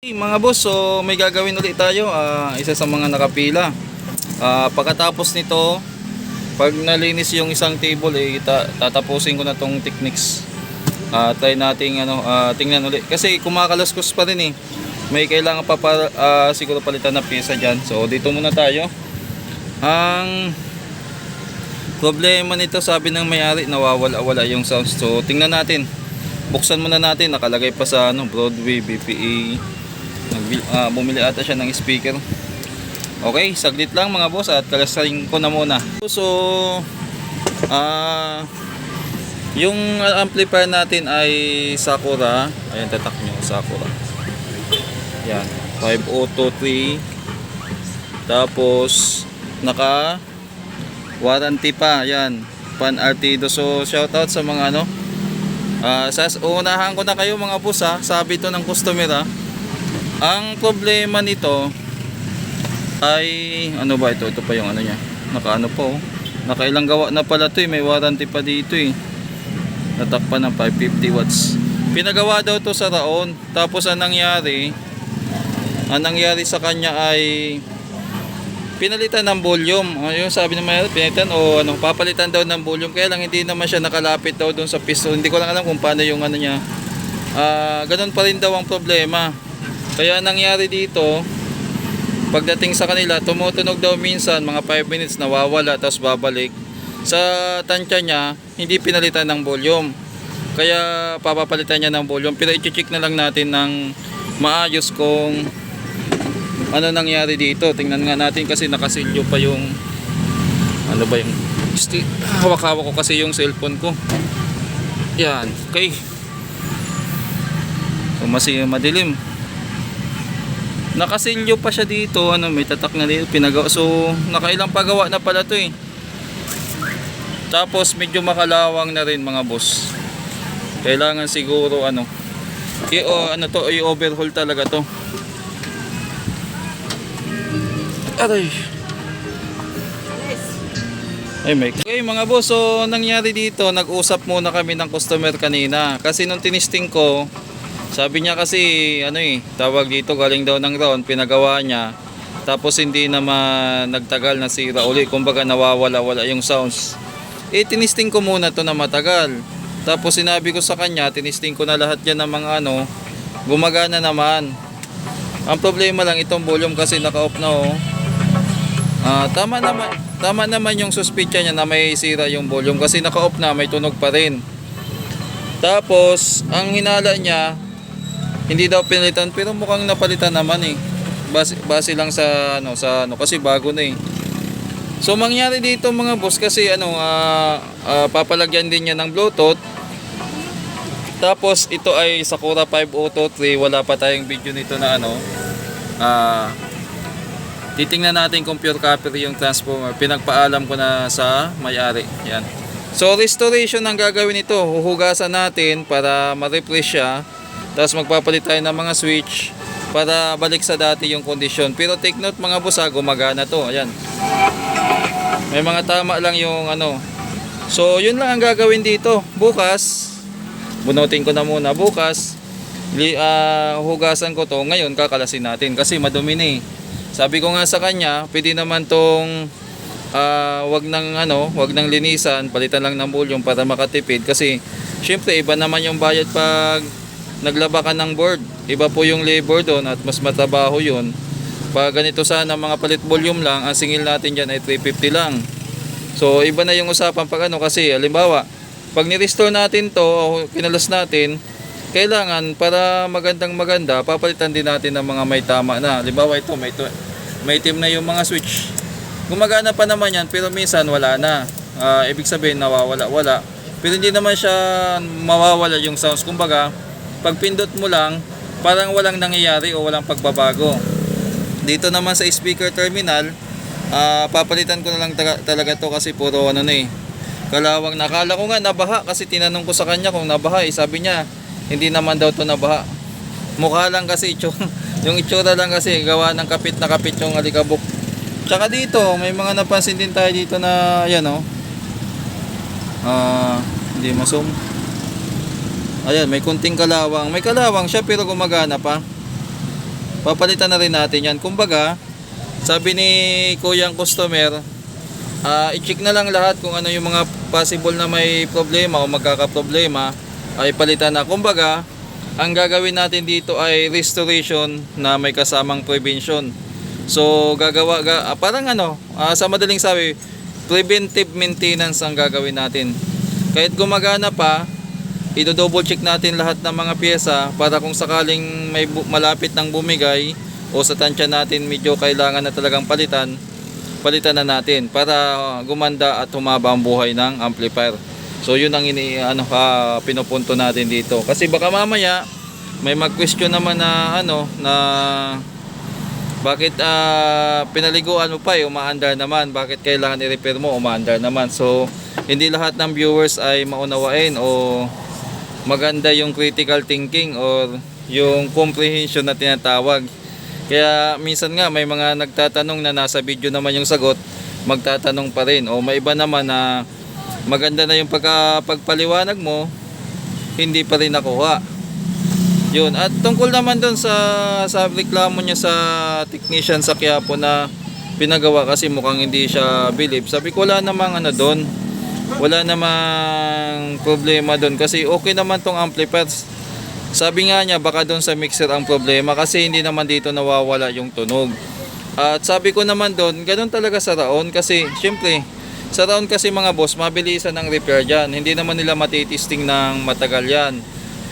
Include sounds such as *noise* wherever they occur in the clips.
Hey, mga boss, so may gagawin ulit tayo. Ah, isa sa mga nakapila. Ah, pagkatapos nito, pag nalinis yung isang table, eh, ta- tatapusin ko na tong techniques. Ah, try nating ano, ah, tingnan ulit. Kasi kumakaluskos pa rin eh. May kailangan pa, pa ah, siguro palitan na pyesa dyan. So dito muna tayo. Ang problema nito, sabi ng may-ari, nawawala-wala yung sounds. So tingnan natin. Buksan muna natin, nakalagay pa sa ano, Broadway, BPE. Ah, bumili ata siya ng speaker. Okay, saglit lang mga boss at kalasarin ko na muna. So, ah yung amplifier natin ay Sakura. Ayan, tatak nyo, Sakura. Yan, 5023. Tapos, naka warranty pa. Yan, Pan Artido. So, shoutout sa mga ano. Ah, sas unahan ko na kayo mga boss ha. Sabi to ng customer ha. Ang problema nito ay ano ba ito? Ito pa yung ano niya. Nakaano po. Nakailang gawa na pala to eh. May warranty pa dito eh. Natakpan ng 550 watts. Pinagawa daw to sa Raon. Tapos ang nangyari, ang nangyari sa kanya ay pinalitan ng volume. Ano yung sabi mayroon, pinalitan o ano, papalitan daw ng volume. Kaya lang hindi naman siya nakalapit daw doon sa piston. Hindi ko lang alam kung paano yung ano niya. Ah, ganun pa rin daw ang problema. Kaya ang nangyari dito, pagdating sa kanila, tumutunog daw minsan, mga 5 minutes nawawala, tapos babalik. Sa tansya niya, hindi pinalitan ng volume. Kaya papapalitan niya ng volume. Pero i-check na lang natin ng maayos kung ano nangyari dito. Tingnan nga natin kasi nakasilyo pa yung ano ba yung hawak-hawak ko kasi yung cellphone ko. Yan. Okay. So, masi madilim. Nakasilyo pa siya dito, ano, may tatak na dito, pinagawa. So, nakailang pagawa na pala to eh. Tapos medyo makalawang na rin mga boss. Kailangan siguro ano, i o, ano to, i-overhaul talaga to. Aray. Ay, may. Okay mga boss, so nangyari dito, nag-usap muna kami ng customer kanina. Kasi nung tinisting ko, sabi niya kasi, ano eh, tawag dito galing daw ng round, pinagawa niya. Tapos hindi naman nagtagal na sira uli, kumbaga nawawala-wala yung sounds. Eh, tinisting ko muna to na matagal. Tapos sinabi ko sa kanya, tinisting ko na lahat yan ng mga ano, gumagana naman. Ang problema lang itong volume kasi naka-off na oh. Ah, tama naman, tama naman yung suspicion niya na may sira yung volume kasi naka-off na, may tunog pa rin. Tapos, ang hinala niya, hindi daw pinalitan pero mukhang napalitan naman eh. Base, base lang sa ano sa ano kasi bago na eh. So mangyari dito mga boss kasi ano ah, ah, papalagyan din niya ng Bluetooth. Tapos ito ay Sakura 5023, wala pa tayong video nito na ano. Ah titingnan natin kung pure copy yung transformer. Pinagpaalam ko na sa may-ari. Yan. So restoration ang gagawin nito. Huhugasan natin para ma-refresh siya. Tapos magpapalit tayo ng mga switch para balik sa dati yung kondisyon. Pero take note mga boss ha, gumagana to. Ayan. May mga tama lang yung ano. So yun lang ang gagawin dito. Bukas, bunutin ko na muna. Bukas, li, ah, hugasan ko to. Ngayon kakalasin natin kasi madumi na eh. Sabi ko nga sa kanya, pwede naman tong ah, wag nang ano, wag nang linisan, palitan lang ng volume para makatipid kasi syempre iba naman yung bayad pag naglaba ka ng board. Iba po yung labor doon at mas matabaho yun. Pag ganito sana mga palit volume lang, ang singil natin dyan ay 350 lang. So iba na yung usapan pag ano kasi halimbawa, pag ni-restore natin to o kinalas natin, kailangan para magandang maganda, papalitan din natin ng mga may tama na. Halimbawa ito, may, to- may team na yung mga switch. Gumagana pa naman yan pero minsan wala na. Ah, ibig sabihin nawawala-wala. Pero hindi naman siya mawawala yung sounds. Kumbaga, pag pindot mo lang, parang walang nangyayari o walang pagbabago. Dito naman sa speaker terminal, ah, papalitan ko na lang talaga to kasi puro ano na eh. Kalawang nakala ko nga nabaha kasi tinanong ko sa kanya kung nabaha eh. Sabi niya, hindi naman daw to nabaha. Mukha lang kasi *laughs* itsura, yung itsura lang kasi gawa ng kapit na kapit yung alikabok. Tsaka dito, may mga napansin din tayo dito na yan oh. Ah, hindi masum. Ayan, may kunting kalawang. May kalawang siya pero gumagana pa. papalitan na rin natin yan. Kumbaga, sabi ni kuyang customer, ah i-check na lang lahat kung ano yung mga possible na may problema o magkakaproblema ay palitan na. Kumbaga, ang gagawin natin dito ay restoration na may kasamang prevention. So, gagawa, ga, ah, parang ano, ah, sa madaling sabi, preventive maintenance ang gagawin natin. Kahit gumagana pa, i-double check natin lahat ng mga pyesa para kung sakaling may malapit ng bumigay o sa tansya natin medyo kailangan na talagang palitan, palitan na natin para uh, gumanda at humaba ang buhay ng amplifier. So yun ang ini ano ah, pinupunto natin dito. Kasi baka mamaya may mag-question naman na ano na bakit ah, pinaliguan mo pa eh, umaandar naman, bakit kailangan i-repair mo, umaandar naman. So hindi lahat ng viewers ay maunawain o maganda yung critical thinking or yung comprehension na tinatawag. Kaya minsan nga may mga nagtatanong na nasa video naman yung sagot, magtatanong pa rin. O may iba naman na maganda na yung pagka, pagpaliwanag mo, hindi pa rin nakuha. Yun. At tungkol naman doon sa, sa reklamo niya sa technician sa Quiapo na pinagawa kasi mukhang hindi siya believe. Sabi ko wala namang ano doon. Wala namang problema doon kasi okay naman tong amplifiers. Sabi nga niya baka doon sa mixer ang problema kasi hindi naman dito nawawala yung tunog. At sabi ko naman doon, ganun talaga sa raon kasi syempre sa raon kasi mga boss, mabilisan ang repair dyan. Hindi naman nila matitisting ng matagal yan.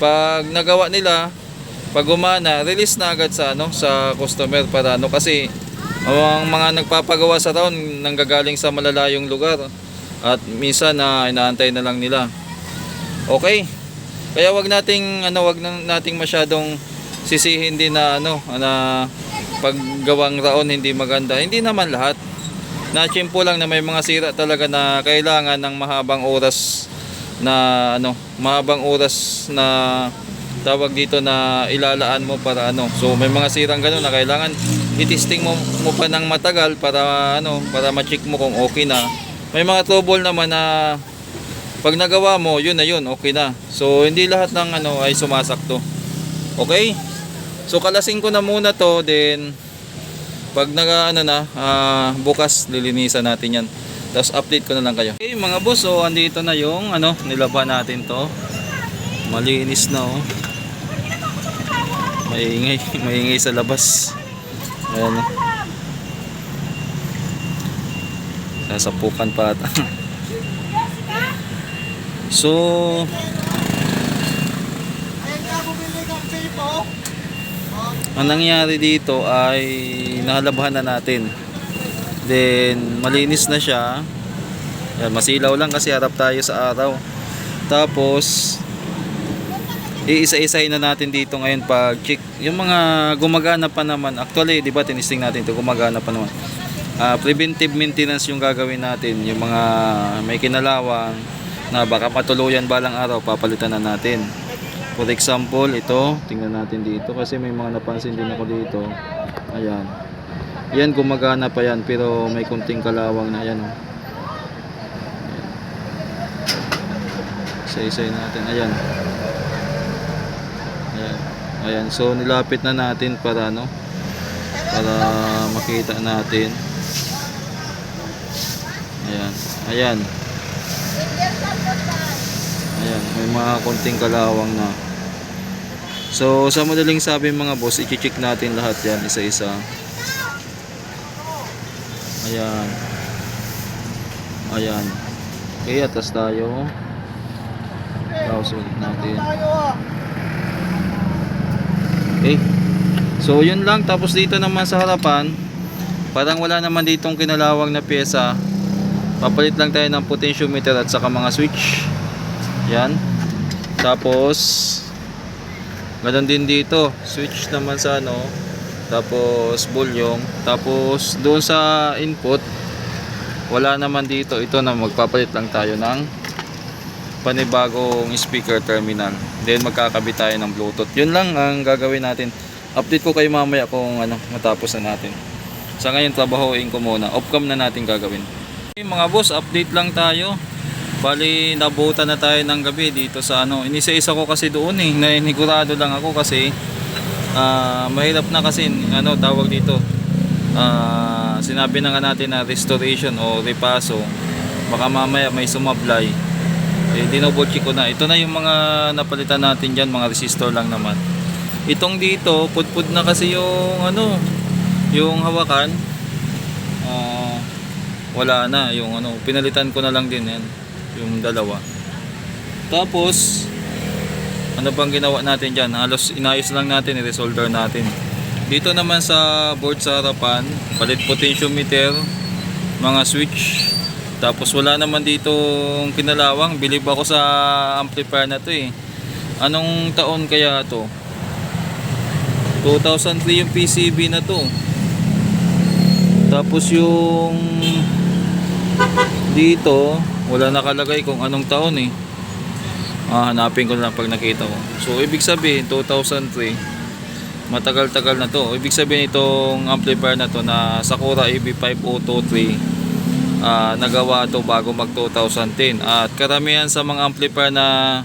Pag nagawa nila, pag gumana, release na agad sa ano sa customer para ano kasi ang mga nagpapagawa sa raon nanggagaling sa malalayong lugar at minsan na inaantay na lang nila. Okay. Kaya wag nating ano wag na nating masyadong sisihin din na ano na paggawang raon hindi maganda. Hindi naman lahat. Na-chimpo lang na may mga sira talaga na kailangan ng mahabang oras na ano, mahabang oras na tawag dito na ilalaan mo para ano. So may mga sirang gano'n na kailangan itisting mo, mo pa ng matagal para ano, para ma-check mo kung okay na. May mga trouble naman na pag nagawa mo, yun na yun, okay na. So hindi lahat ng ano ay sumasakto. Okay? So kalasin ko na muna to, then pag naga ano na, ah, bukas lilinisan natin yan. Tapos update ko na lang kayo. Okay mga boss, so andito na yung ano, nilaban natin to. Malinis na oh. Maingay, *laughs* maingay sa labas. Ayan oh. Sasapukan pa ata. *laughs* so, ang nangyari dito ay nahalabahan na natin. Then, malinis na siya. Yan, masilaw lang kasi harap tayo sa araw. Tapos, iisa-isahin na natin dito ngayon pag check. Yung mga gumagana pa naman, actually, di ba, tinisting natin ito, gumagana pa naman. Ah, preventive maintenance yung gagawin natin. Yung mga may kinalawang na baka matuluyan balang araw, papalitan na natin. For example, ito, tingnan natin dito kasi may mga napansin din ako dito. Ayan. Yan gumagana pa yan pero may kunting kalawang na yan. oh. Isa-isay natin. Ayan. Ayan. Ayan. So nilapit na natin para ano para makita natin. Ayan. Ayan. Ayan, may mga konting kalawang na. So, sa madaling sabi mga boss, i-check natin lahat yan isa-isa. Ayan. Ayan. Okay, atas tayo. Pause ulit natin. Okay. So, yun lang. Tapos dito naman sa harapan, parang wala naman ditong kinalawang na pyesa. Papalit lang tayo ng potentiometer at saka mga switch. Yan. Tapos, ganun din dito. Switch naman sa ano. Tapos, volume. Tapos, doon sa input, wala naman dito. Ito na, magpapalit lang tayo ng panibagong speaker terminal. Then, magkakabit tayo ng Bluetooth. Yun lang ang gagawin natin. Update ko kayo mamaya kung ano, matapos na natin. Sa ngayon, trabahoin ko muna. Off-cam na natin gagawin. Mga boss, update lang tayo. Bali, nabutan na tayo ng gabi dito sa ano. Inisa-isa ko kasi doon eh. Nainigurado lang ako kasi ah, mahirap na kasi ano tawag dito. Ah, sinabi na nga natin na restoration o repaso. Baka mamaya may sumablay. Eh dinoble check ko na. Ito na yung mga napalitan natin dyan. Mga resistor lang naman. Itong dito pudpud na kasi yung ano yung hawakan. Ah, wala na yung ano pinalitan ko na lang din yan yung dalawa. Tapos ano bang ginawa natin dyan? Halos inayos lang natin i-resolder natin. Dito naman sa board sa harapan palit potentiometer mga switch. Tapos wala naman dito kinalawang bilib ako sa amplifier na to eh. Anong taon kaya to? 2003 yung PCB na to. Tapos yung dito wala nakalagay kung anong taon eh. Ah, hanapin ko lang pag nakita ko. So ibig sabihin 2003 matagal-tagal na to. Ibig sabihin itong amplifier na to na Sakura AB5023 ah, nagawa to bago mag 2010 at karamihan sa mga amplifier na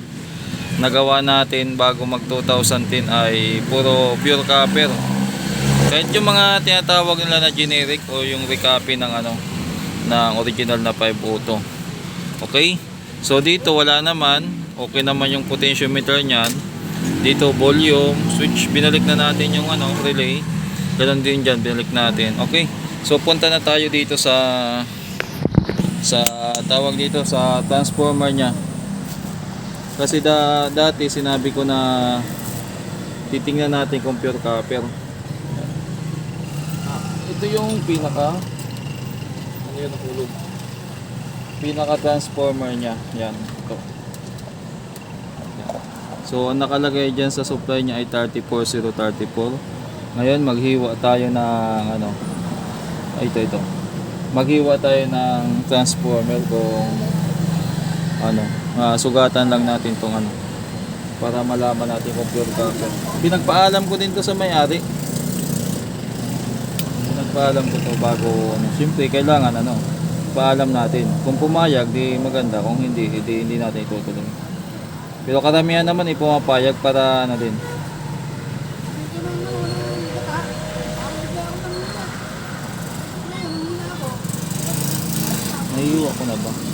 nagawa natin bago mag 2010 ay puro pure copper. Kahit yung mga tinatawag nila na generic o yung recopy ng ano ng original na 5 auto. Okay? So dito wala naman. Okay naman yung potentiometer niyan. Dito volume switch. Binalik na natin yung ano relay. Ganun din dyan binalik natin. Okay? So punta na tayo dito sa sa tawag dito sa transformer niya. Kasi da, dati sinabi ko na titingnan natin kung pure copper. Ah, ito yung pinaka yun nahulog. Pinaka transformer niya. Yan ito. So ang nakalagay dyan sa supply niya ay 34034 ngayon maghiwa tayo ng ano ito ito. Maghiwa tayo ng transformer kung ano ah, sugatan lang natin tong ano para malaman natin kung pure copper. Pinagpaalam ko din to sa may-ari nagpaalam ko to bago ano, siyempre kailangan ano, paalam natin. Kung pumayag, di maganda. Kung hindi, di, hindi natin itutuloy. Pero karamihan naman ay pumapayag para ano din. Naiiwa ko na ba?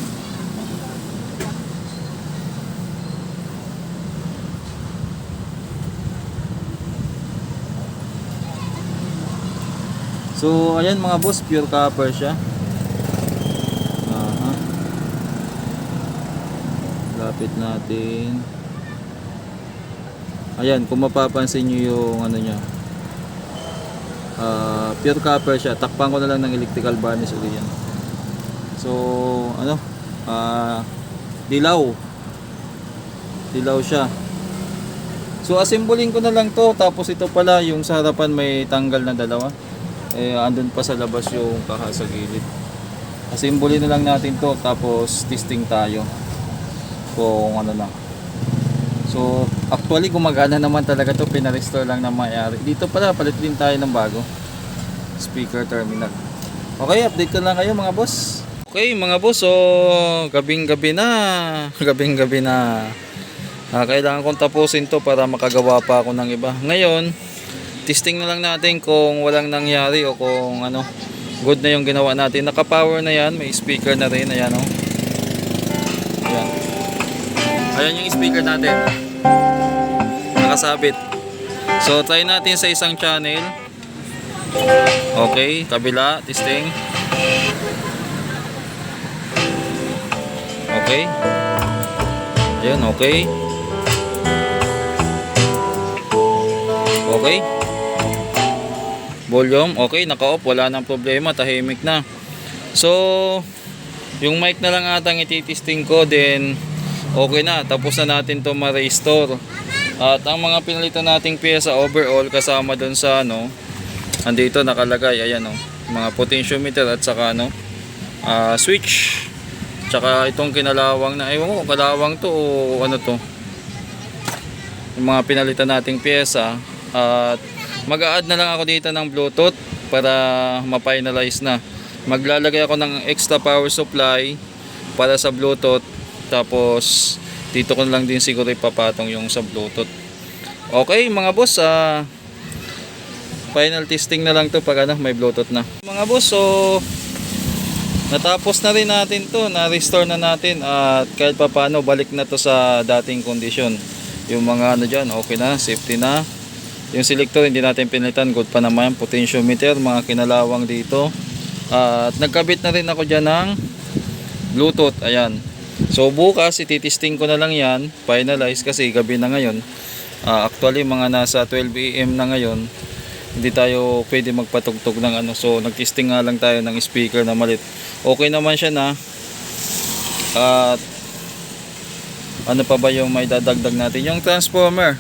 So, ayan mga boss, pure copper siya. Aha. Lapit natin. Ayan, kung mapapansin nyo yung ano niya. ah, pure copper siya. Takpan ko na lang ng electrical varnish ulit yan. So, ano? ah dilaw. Dilaw siya. So, assemblingin ko na lang to. Tapos ito pala, yung sa harapan may tanggal na dalawa eh andun pa sa labas yung kaha sa gilid. Assemble na lang natin to tapos testing tayo kung ano lang. So actually gumagana naman talaga to. Pinarestore lang na mayari. Dito pala palit din tayo ng bago. Speaker terminal. Okay update ko lang kayo mga boss. Okay mga boss so gabing gabi na. *laughs* Gabing gabi na. Ah, kailangan kong tapusin to para makagawa pa ako ng iba. Ngayon testing na lang natin kung walang nangyari o kung ano good na yung ginawa natin. Naka power na yan may speaker na rin ayan o ayan. Ayan yung speaker natin. Nakasabit. So try natin sa isang channel. Okay kabila testing. Okay. Ayan okay. Okay volume? Okay naka-off. Wala nang problema. Tahimik na. So yung mic na lang atang ititesting ko then okay na. Tapos na natin to ma-restore. At ang mga pinalitan nating pyesa overall kasama dun sa ano andito nakalagay. Ayan o mga potentiometer at saka ano ah, switch. Tsaka itong kinalawang na ewan ko kalawang to o ano to. Yung mga pinalitan nating pyesa at mag-a-add na lang ako dito ng bluetooth para ma-finalize na maglalagay ako ng extra power supply para sa bluetooth tapos dito ko na lang din siguro ipapatong yung sa bluetooth okay mga boss ah final testing na lang to pag ano, may Bluetooth na. Mga boss, so natapos na rin natin to, na-restore na natin at kahit pa paano balik na to sa dating kondisyon. Yung mga ano dyan, okay na, safety na. Yung selector hindi natin pinalitan, good pa naman. Potentiometer, mga kinalawang dito. At nagkabit na rin ako dyan ng Bluetooth, ayan. So bukas ititesting ko na lang yan, finalize kasi gabi na ngayon. Ah, actually mga nasa 12 AM na ngayon. Hindi tayo pwede magpatugtog ng ano. So nagtesting nga lang tayo ng speaker na malit. Okay naman siya na. At ano pa ba yung may dadagdag natin? Yung transformer.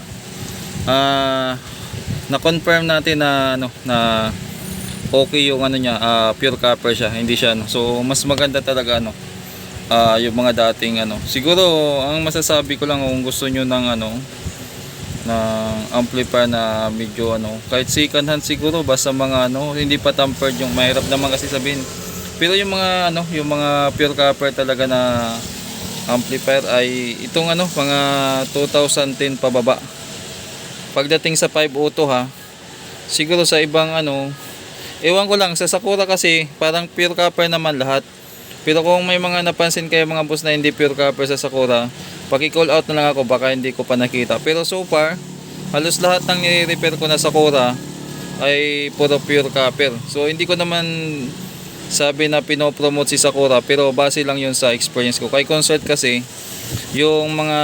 Ah, na-confirm natin na ano na okay yung ano niya, ah, pure copper siya, hindi siya ano. So mas maganda talaga ano ah, yung mga dating ano. Siguro ang masasabi ko lang kung gusto niyo ng ano ng amplifier na medyo ano, kahit second hand siguro basta mga ano, hindi pa tampered yung mahirap naman kasi sabihin. Pero yung mga ano, yung mga pure copper talaga na amplifier ay itong ano, mga 2010 pababa. Pagdating sa 5 auto ha, siguro sa ibang ano, ewan ko lang, sa Sakura kasi parang pure copper naman lahat. Pero kung may mga napansin kayo mga boss na hindi pure copper sa Sakura, paki-call out na lang ako baka hindi ko pa nakita. Pero so far, halos lahat ng nire-repair ko na Sakura ay puro pure copper. So hindi ko naman sabi na pinopromote si Sakura pero base lang yun sa experience ko. Kay concert kasi, yung mga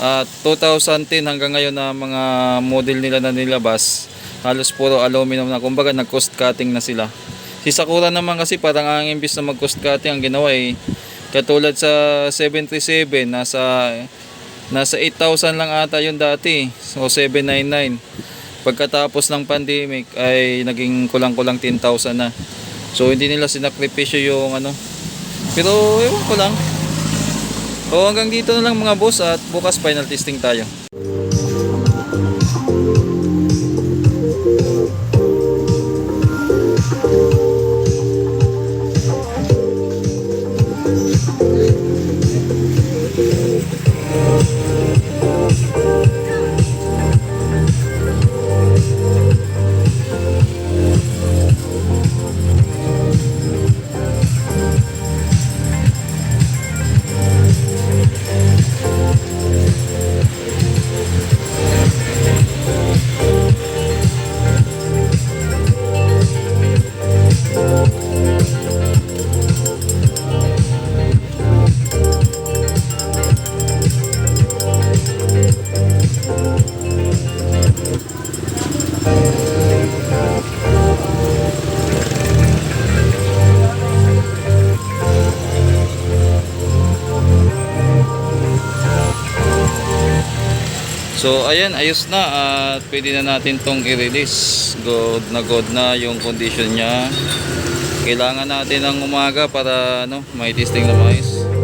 ah, 2010 hanggang ngayon na mga model nila na nilabas, halos puro aluminum na. Kumbaga nag-cost cutting na sila. Si Sakura naman kasi parang ang imbis na mag-cost cutting ang ginawa ay katulad sa 737 nasa nasa 8,000 lang ata yun dati. So 799. Pagkatapos ng pandemic ay naging kulang-kulang 10,000 na. So hindi nila sinakripisyo yung ano. Pero ewan ko lang. O hanggang dito na lang mga boss at bukas final testing tayo. So ayan, ayos na at pwede na natin tong i-release. Good na good na yung condition niya. Kailangan natin ng umaga para ano, may testing na maayos.